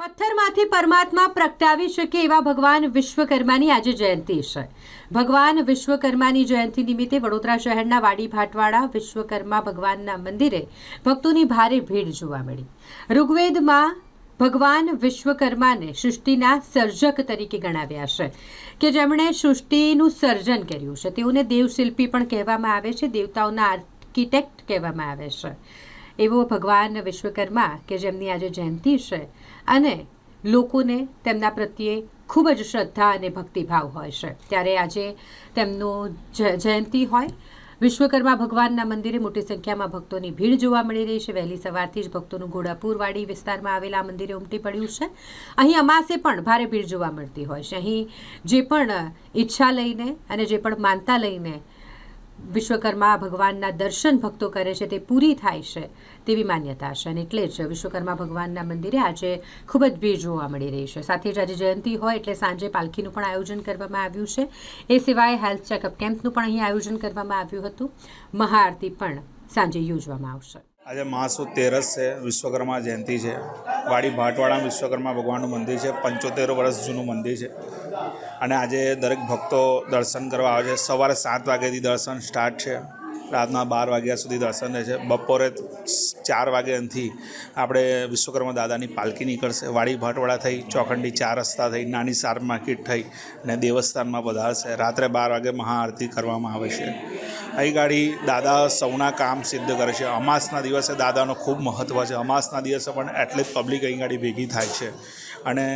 પથ્થરમાંથી પરમાત્મા પ્રગટાવી શકે એવા ભગવાન વિશ્વકર્માની આજે જયંતિ છે. ભગવાન વિશ્વકર્માની જયંતિ નિમિત્તે વડોદરા શહેરના વાડી ભાટવાડા વિશ્વકર્મા ભગવાનના મંદિરે ભક્તોની ભારે ભીડ જોવા મળી. ઋગ્વેદમાં ભગવાન વિશ્વકર્માને સૃષ્ટિના સર્જક તરીકે ગણાવ્યા છે કે જેમણે સૃષ્ટિનું સર્જન કર્યું છે. તેઓને દેવશિલ્પી પણ કહેવામાં આવે છે. દેવતાઓના આર્કિટેક્ટ કહેવામાં આવે છે. એવો ભગવાન વિશ્વકર્મા કે જેમની આજે જયંતિ છે. અને લોકોને તેમના પ્રત્યે ખૂબ જ શ્રદ્ધા અને ભક્તિભાવ હોય છે. ત્યારે આજે તેમનું જયંતિ હોય. વિશ્વકર્મા ભગવાનના મંદિરે મોટી સંખ્યામાં ભક્તોની ભીડ જોવા મળી રહી છે. વહેલી સવારથી જ ભક્તોનું ઘોડાપુરવાડી વિસ્તારમાં આવેલા મંદિરે ઉમટી પડ્યું છે. અહીં અમાસે પણ ભારે ભીડ જોવા મળતી હોય છે. અહીં જે પણ ઈચ્છા લઈને અને જે પણ માનતા લઈને વિશ્વકર્મા ભગવાનના દર્શન ભક્તો કરે છે, તે પૂરી થાય છે તેવી માન્યતા છે. અને એટલે જ વિશ્વકર્મા ભગવાનના મંદિરે આજે ખૂબ જ ભીડ જોવા મળી રહી છે. સાથે જ આજે જયંતિ હોય એટલે સાંજે પાલખીનું પણ આયોજન કરવામાં આવ્યું છે. એ સિવાય હેલ્થ ચેકઅપ કેમ્પનું પણ અહીં આયોજન કરવામાં આવ્યું હતું. મહાઆરતી પણ સાંજે યોજવામાં આવશે. આજે મહાસુદ તેરસ છે, વિશ્વકર્મા જયંતિ છે. વાડી ભાટવાડા વિશ્વકર્મા ભગવાનનું મંદિર છે. પંચોતેર વર્ષ જૂનું મંદિર છે. અને આજે દરેક ભક્તો દર્શન કરવા આવે છે. સવારે સાત વાગ્યાથી દર્શન સ્ટાર્ટ છે. રાતના બાર વાગ્યા સુધી દર્શન રહે છે. બપોરે ચાર વાગ્યાથી આપણે વિશ્વકર્મા દાદાની પાલખી નીકળશે. વાડી ભાટવાડા થઈ, ચોખંડી ચાર રસ્તા થઈ, નાની સાર માર્કેટ થઈ અને દેવસ્થાનમાં વધારશે રાત્રે બાર વાગે મહાઆરતી કરવામાં આવે છે. અહીં ગાડી દાદા સૌના કામ સિદ્ધ કરે છે. અમાસના દિવસે દાદાનો ખૂબ મહત્ત્વ છે. અમાસના દિવસે પણ એટલી જ પબ્લિક અહીં ગાડી ભેગી થાય છે. અને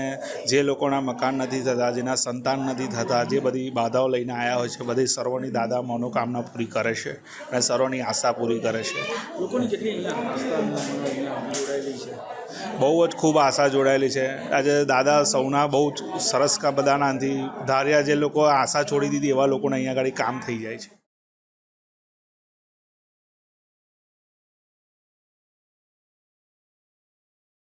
જે લોકોના મકાન નથી થતા જેના સંતાન નથી થતા જે બધી બાધાઓ લઈને આવ્યા હોય છે બધી સર્વોની દાદા મનોકામના પૂરી કરે છે અને સર્વોની આશા પૂરી કરે છે. લોકોની કેટલી અહીંયા આસ્થા અહીંયા જોડાયેલી છે? બહુ જ ખૂબ આશા જોડાયેલી છે. આજે દાદા સૌના બહુ જ સરસ કા બધાનાથી ધાર્યા જે લોકો આશા છોડી દીધી એવા લોકોને અહીંયા આગળ કામ થઈ જાય છે.